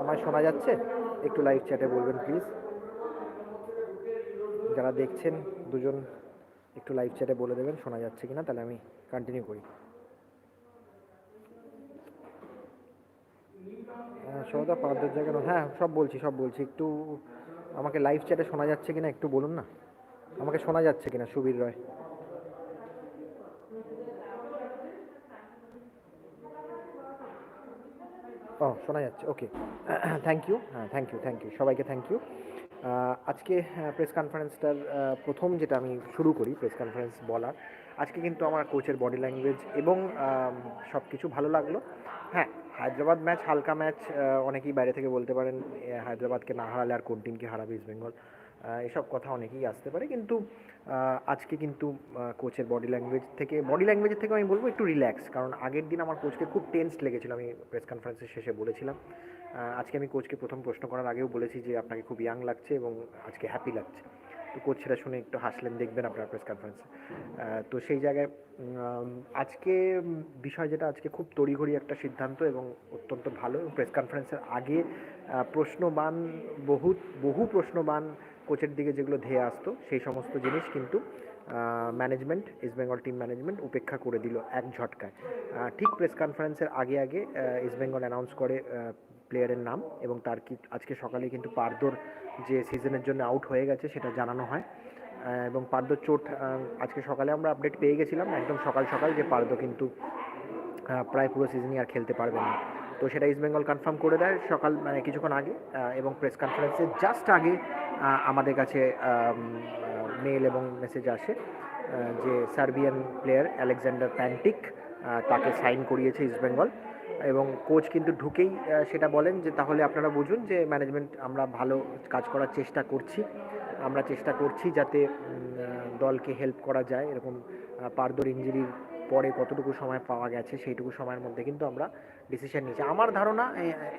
আমায় শোনা যাচ্ছে? একটু লাইভ চ্যাটে বলবেন প্লিজ যারা দেখছেন, দুজন একটু লাইভ চ্যাটে বলে দেবেন, শোনা যাচ্ছে কিনা, তাহলে আমি কন্টিনিউ করি। সৌদা পাঁচ দশ জায়গা হ্যাঁ সব বলছি সব বলছি। একটু আমাকে লাইভ চ্যাটে শোনা যাচ্ছে কিনা, একটু বলুন না। আমাকে শোনা যাচ্ছে কিনা, সুবীর রয়। ও, শোনা যাচ্ছে ওকে থ্যাংক ইউ হ্যাঁ থ্যাংক ইউ থ্যাংক ইউ সবাইকে থ্যাংক ইউ আজকে প্রেস কনফারেন্সটার প্রথম যেটা আমি শুরু করি প্রেস কনফারেন্স বলার, আজকে কিন্তু আমার কোচের বডি ল্যাঙ্গুয়েজ এবং সব কিছু ভালো লাগল। হ্যাঁ হায়দ্রাবাদ ম্যাচ হালকা ম্যাচ অনেকেই বাইরে থেকে বলতে পারেন হায়দ্রাবাদকে না হারালে আর কোন টিমকে হারাবে ইস্ট বেঙ্গল এসব কথা অনেকেই আসতে পারে, কিন্তু আজকে কিন্তু কোচের বডি ল্যাঙ্গুয়েজ থেকে বডি ল্যাঙ্গুয়েজের থেকে আমি বলব একটু রিল্যাক্স কারণ আগের দিন আমার কোচকে খুব টেন্সড লেগেছিল, আমি প্রেস কনফারেন্সের শেষে বলেছিলাম। আজকে আমি কোচকে প্রথম প্রশ্ন করার আগেও বলেছি যে আপনাকে খুব ইয়াং লাগছে এবং আজকে হ্যাপি লাগছে। তো কোচ সেটা শুনে একটু হাসলেন, দেখবেন আপনার প্রেস কনফারেন্সে তো সেই জায়গায় আজকে বিষয় যেটা আজকে খুব তড়িঘড়ি একটা সিদ্ধান্ত এবং অত্যন্ত ভালো প্রেস কনফারেন্সের আগে প্রশ্নবান বহু বহু প্রশ্নবান কোচের দিকে যেগুলো ধেয়ে আসতো, সেই সমস্ত জিনিস কিন্তু management East Bengal team management উপেক্ষা করে দিল এক ঝটকায়। ঠিক প্রেস কনফারেন্সের আগে আগে ইস্ট বেঙ্গল অ্যানাউন্স করে প্লেয়ারের নাম এবং তার কি, আজকে সকালে কিন্তু পারদোর যে সিজনের জন্য আউট হয়ে গেছে সেটা জানানো হয়। এবং পারদোর চোট আজকে সকালে আমরা আপডেট পেয়ে গেছিলাম, একদম সকাল সকাল যে পারদো কিন্তু প্রায় পুরো সিজনই আর খেলতে পারবে না। তো সেটা ইস্ট বেঙ্গল কনফার্ম করে দেয় সকাল মানে কিছুক্ষণ আগে এবং প্রেস কনফারেন্সের জাস্ট আগে আমাদের কাছে মেল এবং মেসেজ আসে যে সার্বিয়ান প্লেয়ার আলেকজান্ডার প্যান্টিক তাকে সাইন করিয়েছে ইস্ট বেঙ্গল। এবং কোচ কিন্তু ঢুকেই সেটা বলেন যে তাহলে আপনারা বুঝুন যে ম্যানেজমেন্ট আমরা ভালো কাজ করার চেষ্টা করছি। আমরা চেষ্টা করছি যাতে দলকে হেল্প করা যায়, এরকম পারদোর ইঞ্জুরির পরে কতটুকু সময় পাওয়া গেছে সেইটুকু সময়ের মধ্যে কিন্তু আমরা ডিসিশন নিয়েছি। আমার ধারণা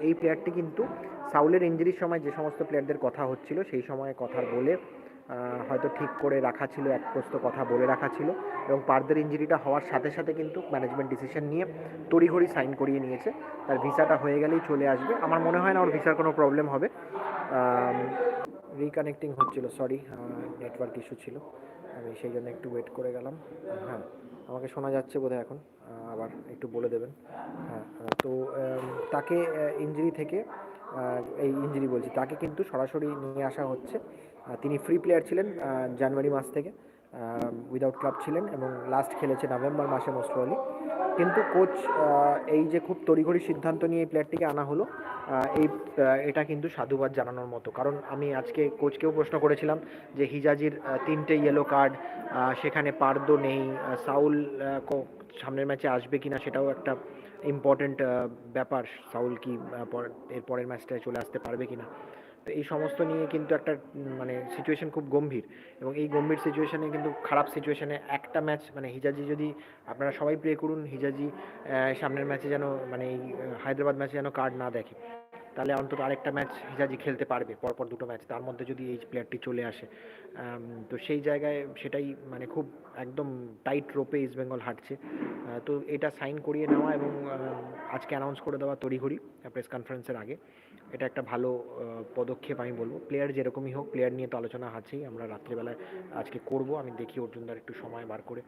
এই প্লেয়ারটি কিন্তু সাউলের ইঞ্জুরির সময় যে সমস্ত প্লেয়ারদের কথা হচ্ছিল, সেই সময় কথা বলে হয়তো ঠিক করে রাখা ছিল, এক প্রস্ত কথা বলে রাখা ছিল এবং পারদের ইঞ্জুরিটা হওয়ার সাথে সাথে কিন্তু ম্যানেজমেন্ট ডিসিশন নিয়ে তড়িঘড়ি সাইন করিয়ে নিয়েছে। তার ভিসাটা হয়ে গেলেই চলে আসবে। আমার মনে হয় না ওর ভিসার কোনো প্রবলেম হবে। রিকানেক্টিং হচ্ছিল সরি নেটওয়ার্ক ইস্যু ছিল। আমি সেই জন্য একটু ওয়েট করে গেলাম। হ্যাঁ। আমাকে শোনা যাচ্ছে বোধহয় এখন আবার একটু বলে দেবেন। হ্যাঁ তো তাকে ইঞ্জুরি থেকে এই ইঞ্জুরি বলছি, তাকে কিন্তু সরাসরি নিয়ে আসা হচ্ছে। তিনি ফ্রি প্লেয়ার ছিলেন জানুয়ারি মাস থেকে। উইদাউট ক্লাব ছিলেন এবং লাস্ট খেলেছে নভেম্বর মাসে মোস্ট প্রবাবলি কিন্তু কোচ এই যে খুব তড়িঘড়ি সিদ্ধান্ত নিয়ে এই প্লেয়ারটিকে আনা হলো এই এটা কিন্তু সাধুবাদ জানানোর মতো। কারণ আমি আজকে কোচকেও প্রশ্ন করেছিলাম যে হিজাজির তিনটে ইয়েলো কার্ড সেখানে পারদো নেই সাউল সামনের ম্যাচে আসবে কিনা সেটাও একটা ইম্পর্টেন্ট ব্যাপার, সাউল কি এর পরের ম্যাচটায় চলে আসতে পারবে কিনা। এই সমস্ত নিয়ে কিন্তু একটা মানে সিচুয়েশন খুব গম্ভীর। এবং এই গম্ভীর সিচুয়েশনে কিন্তু খারাপ সিচুয়েশনে একটা ম্যাচ মানে হিজাজি যদি, আপনারা সবাই প্রে করুন, হিজাজি সামনের ম্যাচে যেন মানে এই হায়দ্রাবাদ ম্যাচে যেন কার্ড না দেখে। তাহলে অন্তত আরেকটা ম্যাচ হিজাজি খেলতে পারবে, পরপর দুটো ম্যাচ তার মধ্যে যদি এই প্লেয়ারটি চলে আসে। তো সেই জায়গায় সেটাই মানে খুব একদম টাইট রোপে ইস্ট বেঙ্গল হাঁটছে। তো এটা সাইন করিয়ে নেওয়া এবং আজকে অ্যানাউন্স করে দেওয়া তড়িঘড়ি প্রেস কনফারেন্সের আগে। এটা একটা ভালো পদক্ষেপ আমি বলব। প্লেয়ার যেরকমই হোক প্লেয়ার নিয়ে তো আলোচনা আছেই, আমরা রাত্রিবেলায় আজকে করব। আমি দেখি অর্জুনদার একটু সময় বার করে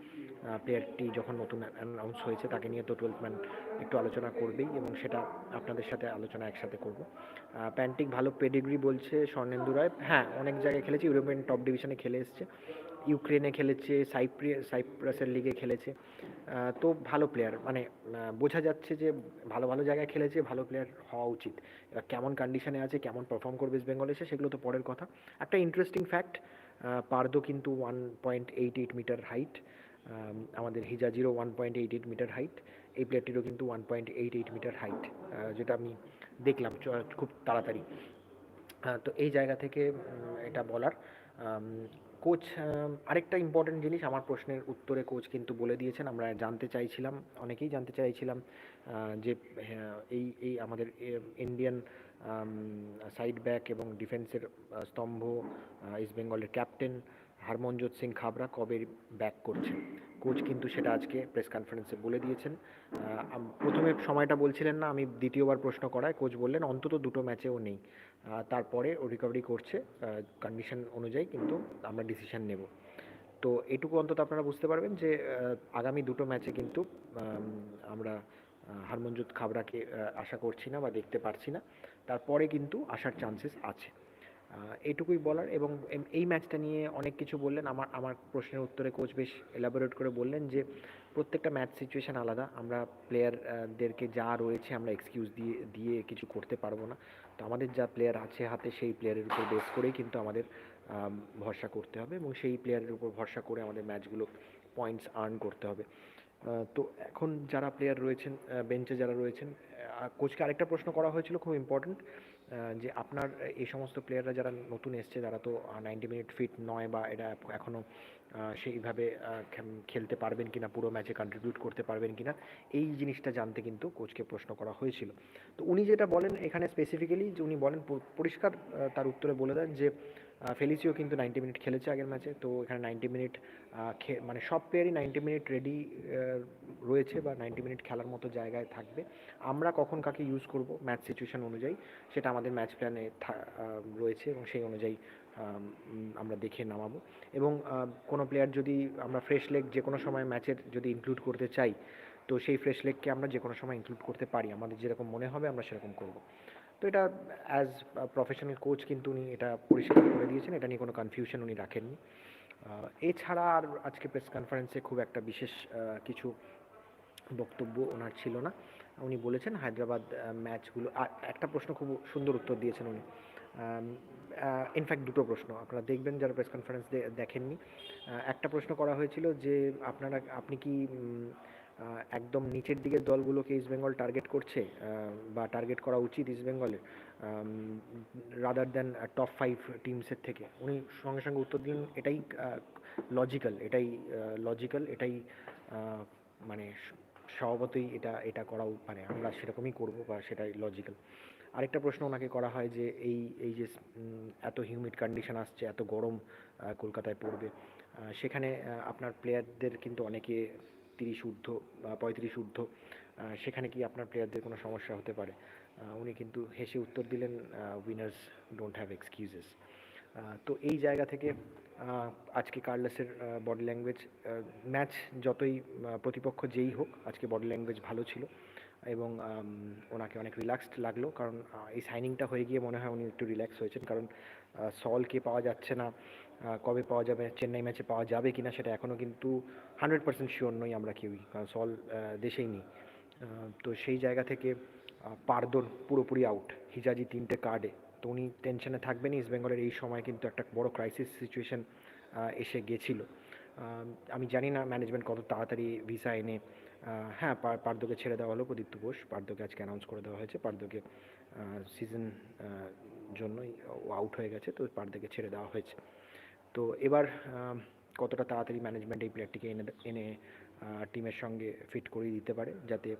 প্লেয়ারটি যখন নতুন অ্যানাউন্স হয়েছে, তাকে নিয়ে তো টুয়েলভ ম্যান একটু আলোচনা করবেই এবং সেটা আপনাদের সাথে আলোচনা একসাথে করব। প্যান্টিক ভালো পেডিগ্রি বলছে স্বর্ণেন্দু রায়। হ্যাঁ অনেক জায়গায় খেলেছে ইউরোপিয়ান টপ ডিভিশনে খেলে এসছে। ইউক্রেনে খেলেছে সাইপ্রি সাইপ্রাসের লিগে খেলেছে। তো ভালো প্লেয়ার মানে বোঝা যাচ্ছে যে ভালো ভালো জায়গায় খেলেছে, ভালো প্লেয়ার হওয়া উচিত। কেমন কন্ডিশনে আছে, কেমন পারফর্ম করবে ইস্ট বেঙ্গল এসে, সেগুলো তো পরের কথা। একটা ইন্টারেস্টিং ফ্যাক্ট পারদো কিন্তু one point eight eight metre height আমাদের হিজাজিরও one point eight eight metre height এই প্লেয়ারটিরও কিন্তু one point eight eight metre height যেটা আমি দেখলাম খুব তাড়াতাড়ি। তো এই জায়গা থেকে এটা বলার কোচ আরেকটা ইম্পর্টেন্ট জিনিস আমার প্রশ্নের উত্তরে কোচ কিন্তু বলে দিয়েছেন। আমরা জানতে চাইছিলাম অনেকেই জানতে চাইছিলাম যে হ্যাঁ, এই এই আমাদের ইন্ডিয়ান সাইড ব্যাক এবং ডিফেন্সের স্তম্ভ ইস্ট বেঙ্গলের ক্যাপ্টেন হরমনজোত সিং খাবরা কবে ব্যাক করছে কোচ কিন্তু সেটা আজকে প্রেস কনফারেন্সে বলে দিয়েছেন। প্রথমে সময়টা বলছিলেন না আমি দ্বিতীয়বার প্রশ্ন করায় কোচ বললেন অন্তত দুটো ম্যাচেও নেই। তারপরে ও রিকভারি করছে কন্ডিশন অনুযায়ী কিন্তু আমরা ডিসিশন নেব। তো এটুকু অন্তত আপনারা বুঝতে পারবেন যে আগামী দুটো ম্যাচে কিন্তু আমরা আহ, হরমনজোত খাবরাকে আশা করছি না বা দেখতে পারছি না। তারপরে কিন্তু আসার চান্সেস আছে। আহ, এইটুকুই বলার এবং এই ম্যাচটা নিয়ে অনেক কিছু বললেন। আমার আমার প্রশ্নের উত্তরে কোচ বেশ এলাবোরেট করে বললেন যে প্রত্যেকটা ম্যাচ সিচুয়েশান আলাদা। আমরা প্লেয়ারদেরকে যা রয়েছে আমরা এক্সকিউজ দিয়ে দিয়ে কিছু করতে পারব না। তো আমাদের যা প্লেয়ার আছে হাতে সেই প্লেয়ারের উপর বেস করেই কিন্তু আমাদের ভরসা করতে হবে এবং সেই প্লেয়ারের উপর ভরসা করে আমাদের ম্যাচগুলো পয়েন্টস আর্ন করতে হবে। তো এখন যারা প্লেয়ার রয়েছেন বেঞ্চে যারা রয়েছেন কোচকে আরেকটা প্রশ্ন করা হয়েছিল খুব ইম্পর্ট্যান্ট যে আপনার এই সমস্ত প্লেয়াররা যারা নতুন এসছে, যারা তো নাইনটি মিনিট ফিট নয় বা এটা এখনও সেইভাবে খেলতে পারবেন কিনা, পুরো ম্যাচে কন্ট্রিবিউট করতে পারবেন কিনা, এই জিনিসটা জানতে কিন্তু কোচকে প্রশ্ন করা হয়েছিল। তো উনি যেটা বলেন এখানে স্পেসিফিক্যালি যে উনি বলেন পরিষ্কার তার উত্তরে বলে দেন যে ফেলিসিও কিন্তু নাইনটি মিনিট খেলেছে আগের ম্যাচে, তো এখানে নাইনটি মিনিট মানে সব প্লেয়ারই নাইনটি মিনিট রেডি রয়েছে বা নাইনটি মিনিট খেলার মতো জায়গায় থাকবে। আমরা কখন কাকে ইউজ করব ম্যাচ সিচুয়েশন অনুযায়ী, সেটা আমাদের ম্যাচ প্ল্যানে রয়েছে এবং সেই অনুযায়ী আমরা দেখে নামাবো। এবং কোনো প্লেয়ার যদি আমরা ফ্রেশ লেগ যে কোনো সময় ম্যাচের যদি ইনক্লুড করতে চাই, তো সেই ফ্রেশ লেগকে আমরা যে কোনো সময় ইনক্লুড করতে পারি। আমাদের যেরকম মনে হবে, আমরা সেরকম করব। তো এটা অ্যাজ প্রফেশনাল কোচ কিন্তু উনি এটা পরিষ্কার করে দিয়েছেন, এটা নিয়ে কোনো কনফিউশন উনি রাখেননি। এছাড়া আর আজকে প্রেস কনফারেন্সে খুব একটা বিশেষ কিছু বক্তব্য ওনার ছিল না। উনি বলেছেন হায়দ্রাবাদ ম্যাচগুলো আর একটা প্রশ্ন খুব সুন্দর উত্তর দিয়েছেন উনি। ইনফ্যাক্ট দুটো প্রশ্ন। আপনারা দেখবেন যারা প্রেস কনফারেন্স দেখেননি। একটা প্রশ্ন করা হয়েছিল যে, আপনারা, আপনি কি একদম নিচের দিকের দলগুলোকে ইস্ট বেঙ্গল টার্গেট করছে? বা টার্গেট করা উচিত ইস্ট বেঙ্গলের রাদার দ্যান টপ ফাইভ টিমসের থেকে। উনি সঙ্গে সঙ্গে উত্তর দিলেন, এটাই লজিক্যাল এটাই লজিক্যাল এটাই মানে স্বভাবতই এটা এটা করা উ- মানে আমরা সেরকমই করব বা সেটাই লজিক্যাল আরেকটা প্রশ্ন ওনাকে করা হয় যে এই এই যে এত হিউমিড কন্ডিশন আসছে, এত গরম কলকাতায় পড়বে সেখানে আপনার প্লেয়ারদের কিন্তু অনেকে তিরিশ ঊর্ধ্ব বা পঁয়ত্রিশ ঊর্ধ্ব সেখানে কি আপনার প্লেয়ারদের কোনো সমস্যা হতে পারে? উনি কিন্তু হেসে উত্তর দিলেন উইনার্স ডোন্ট হ্যাভ এক্সকিউজেস তো এই জায়গা থেকে আজকে কার্লাসের বডি ল্যাঙ্গুয়েজ ম্যাচ যতই প্রতিপক্ষ যেই হোক, আজকে বডি ল্যাঙ্গুয়েজ ভালো ছিল। এবং ওনাকে অনেক রিল্যাক্সড লাগল। কারণ এই সাইনিংটা হয়ে গিয়ে মনে হয় উনি একটু রিল্যাক্স হয়েছেন। কারণ সলকে পাওয়া যাচ্ছে না। কবে পাওয়া যাবে চেন্নাই ম্যাচে পাওয়া যাবে কিনা সেটা এখনও কিন্তু হান্ড্রেড পার্সেন্ট শিওর নই আমরা কেউই। কারণ সল দেশেই নেই। তো সেই জায়গা থেকে পারদোর পুরোপুরি আউট হিজাজি তিনটে কার্ডে তো উনি টেনশনে থাকবেন ইস্ট বেঙ্গলের এই সময় কিন্তু একটা বড় ক্রাইসিস সিচুয়েশন এসে গেছিল। আমি জানি না ম্যানেজমেন্ট কত তাড়াতাড়ি ভিসা এনে হ্যাঁ পার- পার্দোকে ছেড়ে দেওয়া হলো প্রদীপ্ত বোস পার্দোকে আজকে অ্যানাউন্স করে দেওয়া হয়েছে। পার্দোকে সিজন জন্যই আউট হয়ে গেছে, তো পার্দোকে ছেড়ে দেওয়া হয়েছে। তো এবার কতটা তাড়াতাড়ি ম্যানেজমেন্ট এই প্লেয়ারটিকে এনে এনে টিমের সঙ্গে ফিট করিয়ে দিতে পারে, যাতে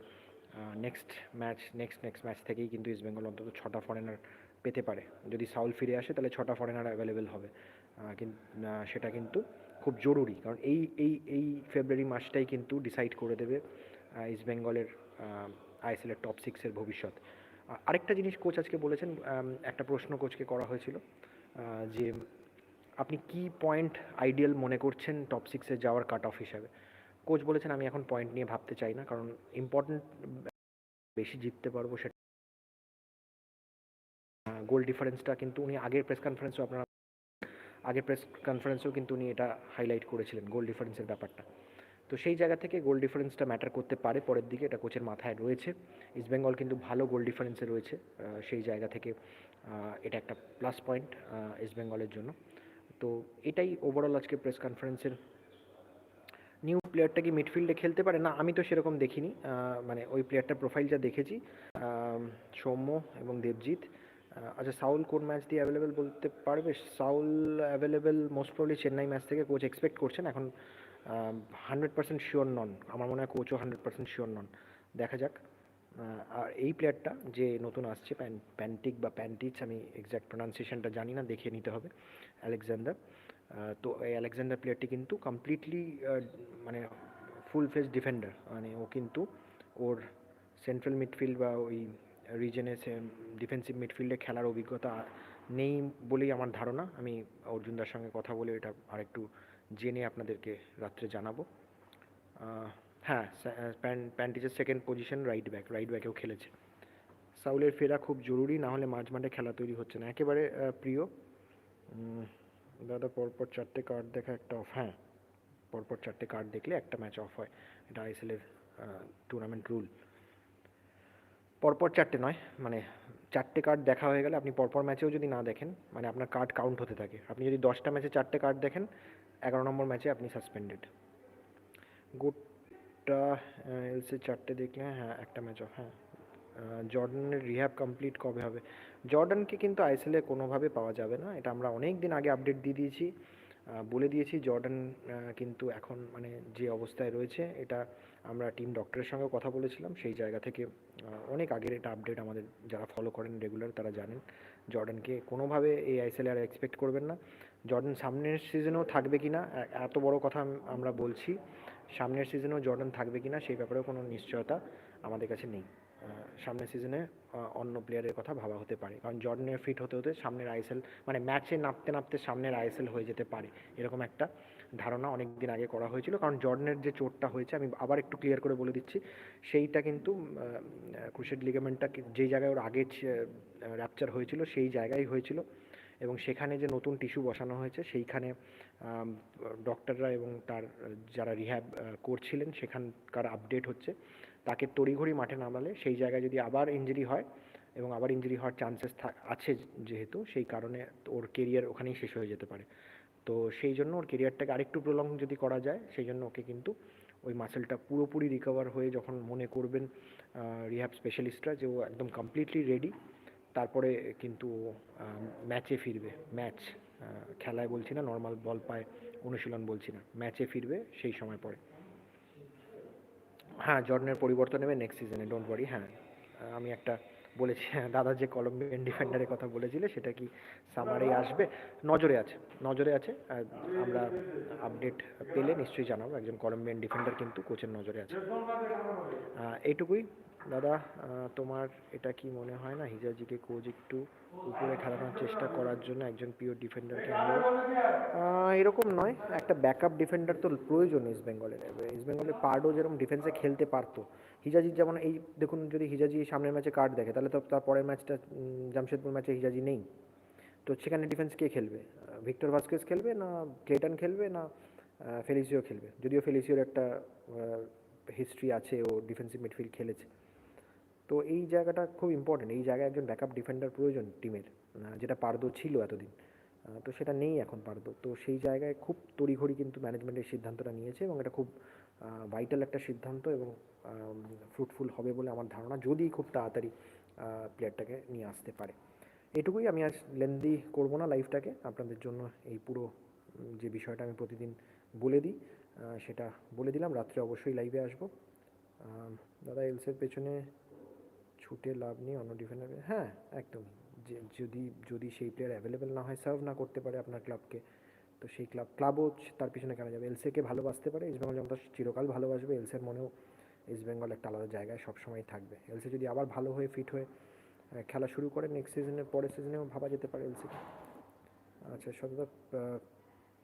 next match next next match থেকেই কিন্তু ইস্ট বেঙ্গল অন্তত ছটা ফরেনার পেতে পারে। যদি সাউল ফিরে আসে, তাহলে ছটা ফরেনার অ্যাভেলেবেল হবে। কিন্তু সেটা কিন্তু খুব জরুরি। কারণ এই এই এই ফেব্রুয়ারি মাসটাই কিন্তু ডিসাইড করে দেবে ইস্ট বেঙ্গলের আইএসএলের টপ সিক্সের ভবিষ্যৎ। আরেকটা জিনিস কোচ আজকে বলেছেন একটা প্রশ্ন কোচকে করা হয়েছিল যে আপনি কি পয়েন্ট আইডিয়াল মনে করছেন টপ সিক্সে যাওয়ার কাট অফ হিসাবে? কোচ বলেছেন, আমি এখন পয়েন্ট নিয়ে ভাবতে চাই না, কারণ ইম্পর্টেন্ট বেশি জিততে পারব সেটা গোল ডিফারেন্সটা কিন্তু উনি আগের প্রেস কনফারেন্সেও আপনারা আগের প্রেস কনফারেন্সেও কিন্তু উনি এটা হাইলাইট করেছিলেন গোল ডিফারেন্সের ব্যাপারটা। তো সেই জায়গা থেকে গোল ডিফারেন্সটা ম্যাটার করতে পারে, পরের দিকে এটা কোচের মাথায় রয়েছে। ইস্টবেঙ্গল কিন্তু ভালো গোল ডিফারেন্সে রয়েছে সেই জায়গা থেকে এটা একটা প্লাস পয়েন্ট ইস্টবেঙ্গলের জন্য। তো এটাই ওভারঅল আজকে প্রেস কনফারেন্সের নিউ প্লেয়ারটা কি মিডফিল্ডে খেলতে পারে? না, আমি তো সেরকম দেখিনি মানে ওই প্লেয়ারটার প্রোফাইল যা দেখেছি সৌম্য এবং দেবজিৎ আচ্ছা সাউল কোন ম্যাচ দিয়ে অ্যাভেলেবেল বলতে পারবে? Sahal available most probably Chennai match থেকে কোচ এক্সপেক্ট করছেন। এখন হান্ড্রেড পার্সেন্ট শিওর নন আমার মনে হয় কোচও হান্ড্রেড পার্সেন্ট শিওর নন দেখা যাক। আর এই প্লেয়ারটা যে নতুন আসছে প্যান প্যান্টিক বা প্যান্টিচ আমি এক্স্যাক্ট প্রোনাউন্সিয়েশনটা জানি না, দেখিয়ে নিতে হবে আলেকজান্ডার তো এই আলেকজান্ডার প্লেয়ারটি কিন্তু কমপ্লিটলি মানে ফুল ফেস ডিফেন্ডার মানে ও কিন্তু ওর সেন্ট্রাল মিডফিল্ড বা ওই রিজনে ডিফেন্সিভ মিডফিল্ডে খেলার অভিজ্ঞতা নেই বলেই আমার ধারণা। আমি অর্জুনদার সঙ্গে কথা বলে এটা আরেকটু জেনে আপনাদেরকে রাত্রে জানাব। হ্যাঁ প্যান্টিজের second position right back right ব্যাকেও খেলেছে। সাউলের ফেরা খুব জরুরি, না হলে মাঝ মাঠে খেলা তৈরি হচ্ছে না। একেবারে প্রিয়। দাদা, পরপর চারটে কার্ড দেখা একটা অফ হ্যাঁ। পরপর চারটে কার্ড দেখলে একটা ম্যাচ অফ হয়। এটা আইএসএলের টুর্নামেন্ট রুল পরপর চারটে নয় মানে চারটে কার্ড দেখা হয়ে গেলে আপনি পরপর ম্যাচেও যদি না দেখেন মানে আপনার কার্ড কাউন্ট হতে থাকে। আপনি যদি দশটা ম্যাচে চারটে কার্ড দেখেন, এগারো নম্বর ম্যাচে আপনি সাসপেন্ডেড গোটা এলসে চারটে দেখলে হ্যাঁ একটা ম্যাচ অফ হ্যাঁ। জর্ডানের রিহ্যাব কমপ্লিট কবে হবে? জর্ডানকে কিন্তু আইএসএলে কোনোভাবে পাওয়া যাবে না। এটা আমরা অনেক দিন আগে আপডেট দিয়ে দিয়েছি। বলে দিয়েছি, জর্ডান কিন্তু এখন মানে যে অবস্থায় রয়েছে, এটা আমরা টিম ডক্টরের সঙ্গে কথা বলেছিলাম। সেই জায়গা থেকে অনেক আগের এটা আপডেট আমাদের যারা ফলো করেন রেগুলার তারা জানেন। জর্ডানকে কোনোভাবে এই আইএসএলে আর এক্সপেক্ট করবেন না। জর্ডান সামনের সিজনেও থাকবে কি না এত বড় কথা আমরা বলছি। সামনের সিজনেও জর্ডান থাকবে কি না সেই ব্যাপারেও কোনো নিশ্চয়তা আমাদের কাছে নেই। সামনের সিজনে অন্য প্লেয়ারের কথা ভাবা হতে পারে। কারণ জর্ডানের ফিট হতে হতে সামনের আইএসএল মানে ম্যাচে নামতে নামতে সামনের আইএসএল হয়ে যেতে পারে, এরকম একটা ধারণা অনেক দিন আগে করা হয়েছিল। কারণ জর্ডনের যে চোটটা হয়েছে, আমি আবার একটু ক্লিয়ার করে বলে দিচ্ছি, সেইটা কিন্তু ক্রুশেড লিগামেন্টটা যেই জায়গায় ওর আগে র্যাপচার হয়েছিল, সেই জায়গায় হয়েছিল। এবং সেখানে যে নতুন টিস্যু বসানো হয়েছে, সেইখানে ডক্টররা এবং তার, যারা রিহ্যাব করছিলেন, সেখানকার আপডেট হচ্ছে। তাকে তড়িঘড়ি মাঠে নামালে সেই জায়গায় যদি আবার ইঞ্জুরি হয়, এবং আবার ইঞ্জুরি হওয়ার চান্সেস আছে যেহেতু, সেই কারণে ওর কেরিয়ার ওখানেই শেষ হয়ে যেতে পারে। তো সেই জন্য ওর কেরিয়ারটাকে আরেকটু প্রলং যদি করা যায়, সেই জন্য ওকে কিন্তু ওই মাসেলটা পুরোপুরি রিকভার হয়ে যখন মনে করবেন রিহ্যাব স্পেশালিস্টরা যে ও একদম কমপ্লিটলি রেডি তারপরে কিন্তু ম্যাচে ফিরবে। ম্যাচ খেলায় বলছি না নর্মাল বল পায় অনুশীলন বলছি না। ম্যাচে ফিরবে সেই সময় পরে। হ্যাঁ জর্ডনের পরিবর্তন নেবে নেক্সট সিজনে ডোন্ট ওয়ারি হ্যাঁ। আমি একটা বলেছি হ্যাঁ দাদা যে কলম্বিয়ান ডিফেন্ডারের কথা বলেছিলে, সেটা কি সামারেই আসবে? নজরে আছে নজরে আছে আমরা আপডেট পেলে নিশ্চয়ই জানাব, একজন কলম্বিয়ান ডিফেন্ডার কিন্তু কোচের নজরে আছে। এইটুকুই। দাদা তোমার এটা কি মনে হয় না, হিজাজিকে কোচ একটু উপরে খেলানোর চেষ্টা করার জন্য একজন পিওর ডিফেন্ডারকে আনলো এরকম নয়, একটা ব্যাকআপ ডিফেন্ডার তো প্রয়োজন ইস্ট বেঙ্গলের ইস্ট বেঙ্গলের পার্ডও যেরকম ডিফেন্সে খেলতে পারতো হিজাজির যেমন এই, দেখুন যদি হিজাজি সামনের ম্যাচে কার্ড দেখে, তাহলে তো তার পরের ম্যাচটা জামশেদপুর ম্যাচে হিজাজি নেই। তো সেখানে ডিফেন্স কে খেলবে? ভিক্টর ভাস্কেস খেলবে না ক্লেটন খেলবে না ফেলিসিও খেলবে? যদিও ফেলিসিওর একটা হিস্ট্রি আছে, ও ডিফেন্সিভ মিডফিল্ড খেলেছে। তো এই জায়গাটা খুব ইম্পর্টেন্ট এই জায়গায় একজন ব্যাকআপ ডিফেন্ডার প্রয়োজন টিমের যেটা পারদো ছিল এতদিন। তো সেটা নেই এখন পারদো। তো সেই জায়গায় খুব তড়িঘড়ি কিন্তু ম্যানেজমেন্টের সিদ্ধান্তটা নিয়েছে এবং এটা খুব ভাইটাল একটা সিদ্ধান্ত এবং ফ্রুটফুল হবে বলে আমার ধারণা, যদি খুব তাড়াতাড়ি প্লেয়ারটাকে নিয়ে আসতে পারে। এটুকুই আমি আজ লেন্দি করব না লাইফটাকে আপনাদের জন্য এই পুরো যে বিষয়টা আমি প্রতিদিন বলে দিই সেটা বলে দিলাম। রাত্রে অবশ্যই লাইভে আসব। দাদা এলসের পেছনে ছুটে লাভ নেই, অন্য ডিফেন্ডার হ্যাঁ একদম যে, যদি যদি সেই প্লেয়ার অ্যাভেলেবেল না হয় সার্ভ না করতে পারে আপনার ক্লাবকে তো সেই ক্লাব ক্লাবও তার পিছনে কেন যাবে? এলসেকে ভালোবাসতে পারে ইস্ট বেঙ্গল যেমন চিরকাল ভালোবাসবে এলসের মনেও ইস্ট বেঙ্গল একটা আলাদা জায়গায় সবসময় থাকবে। এলসে যদি আবার ভালো হয়ে ফিট হয়ে খেলা শুরু করে নেক্সট সিজনের পরের সিজনেও ভাবা যেতে পারে এলসিকে আচ্ছা সততা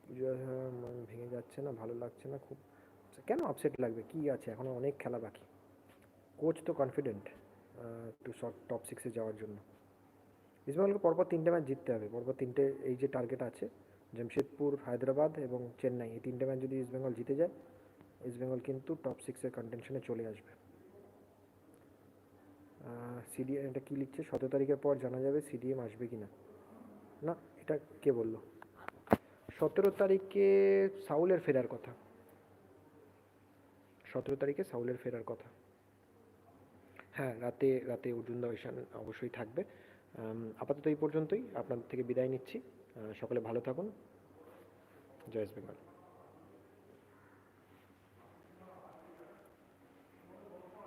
পুজো হ্যাঁ, মন ভেঙে যাচ্ছে না ভালো লাগছে না খুব। আচ্ছা, কেন আপসেট লাগবে? কি আছে? এখনও অনেক খেলা বাকি। কোচ তো কনফিডেন্ট টু শর্ট টপ সিক্সে যাওয়ার জন্য। ইস্টবেঙ্গলকে পরপর তিনটে ম্যাচ জিততে হবে। পরপর তিনটে এই যে টার্গেট আছে জামশেদপুর, হায়দ্রাবাদ এবং চেন্নাই। এই তিনটে ম্যাচ যদি ইস্টবেঙ্গল জিতে যায়, ইস্টবেঙ্গল কিন্তু টপ সিক্সের কন্টেনশনে চলে আসবে। সিডিএম এটা কী লিখছে? সতেরো তারিখের পর জানা যাবে সিডিএম আসবে কি না না এটা কে বলল? সতেরো তারিখে সাউলের ফেরার কথা। সতেরো তারিখে সাউলের ফেরার কথা। হ্যাঁ রাতে রাতে অর্জুনদা ঐশান অবশ্যই থাকবে। আপাতত এই পর্যন্তই। আপনাদের থেকে বিদায় নিচ্ছি। সকলে ভালো থাকুন। জয় বেঙ্গল।